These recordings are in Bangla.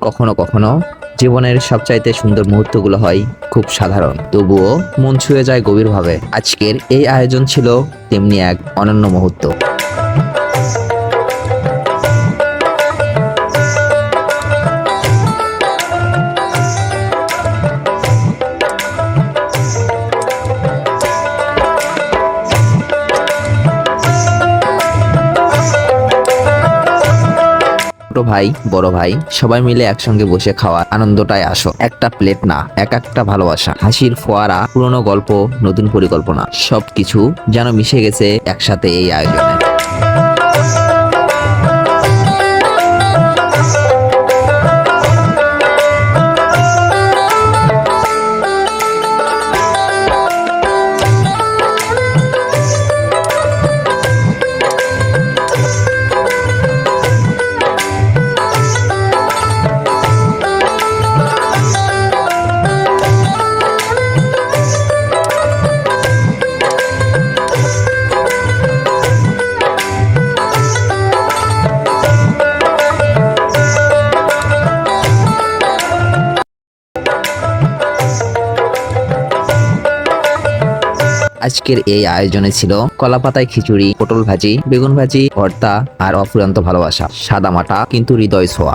কখনো কখনো জীবনের সবচাইতে সুন্দর মুহূর্তগুলো হয় খুব সাধারণ। তবুও মন ছুঁয়ে যায় গভীরভাবে। আজকের এই আয়োজন ছিল তেমনি এক অনন্য মুহূর্ত। ছোট ভাই, বড় ভাই, সবাই মিলে একসঙ্গে বসে খাওয়ার আনন্দটাই আসো। একটা প্লেট না, এক একটা ভালোবাসা। হাসির ফোয়ারা, পুরনো গল্প, নতুন পরিকল্পনা, সবকিছু যেন মিশে গেছে একসাথে এই আয়োজনে। আজকের এই আয়োজনে ছিল কলা পাতায় খিচুড়ি, পটল ভাজি, বেগুন ভাজি, ভর্তা আর অফুরন্ত ভালোবাসা সাদা মাটা কিন্তু হৃদয় ছোঁয়া।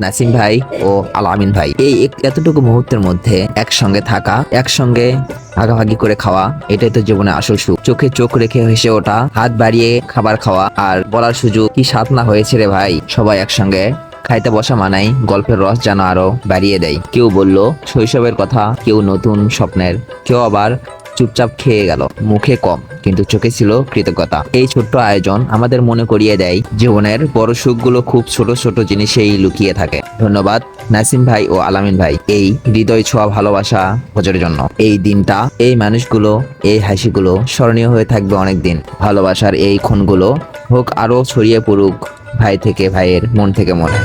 নাসিম ভাই ও আল আমিন ভাই। এই এতটুকু মুহূর্তের মধ্যে একসঙ্গে থাকা, একসঙ্গে ভাগাভাগি করে খাওয়া, এটাই তো জীবনে আসল সুখ। চোখে চোখ রেখে হেসে ওঠা, হাত বাড়িয়ে খাবার খাওয়া, আর বলার সুযোগ, কি স্বাদ না হয়েছে রে ভাই? সবাই একসঙ্গে খাইতে বসা মানাই গল্পের রস যেন আরও বাড়িয়ে দেয়। কেউ বলল, শৈশবের কথা, কেউ নতুন স্বপ্নের। কেউ আবার চুপচাপ খেয়ে গেল। মুখে কম, কিন্তু চোখে ছিল কৃতজ্ঞতা। এই ছোট্ট আয়োজন আমাদের মনে করিয়ে দেয়, জীবনের বড় সুখগুলো খুব ছোট ছোট জিনিসেই লুকিয়ে থাকে। ধন্যবাদ, নাসিম ভাই ও আলামিন ভাই, এই হৃদয় ছোঁয়া ভালোবাসা ভোজের জন্য। এই দিনটা, এই মানুষগুলো, এই হাসিগুলো স্মরণীয় হয়ে থাকবে অনেক দিন ভালোবাসার এই ক্ষণগুলো হোক আরও ছড়িয়ে পড়ুক ভাই থেকে ভাইয়ের মন থেকে মনে।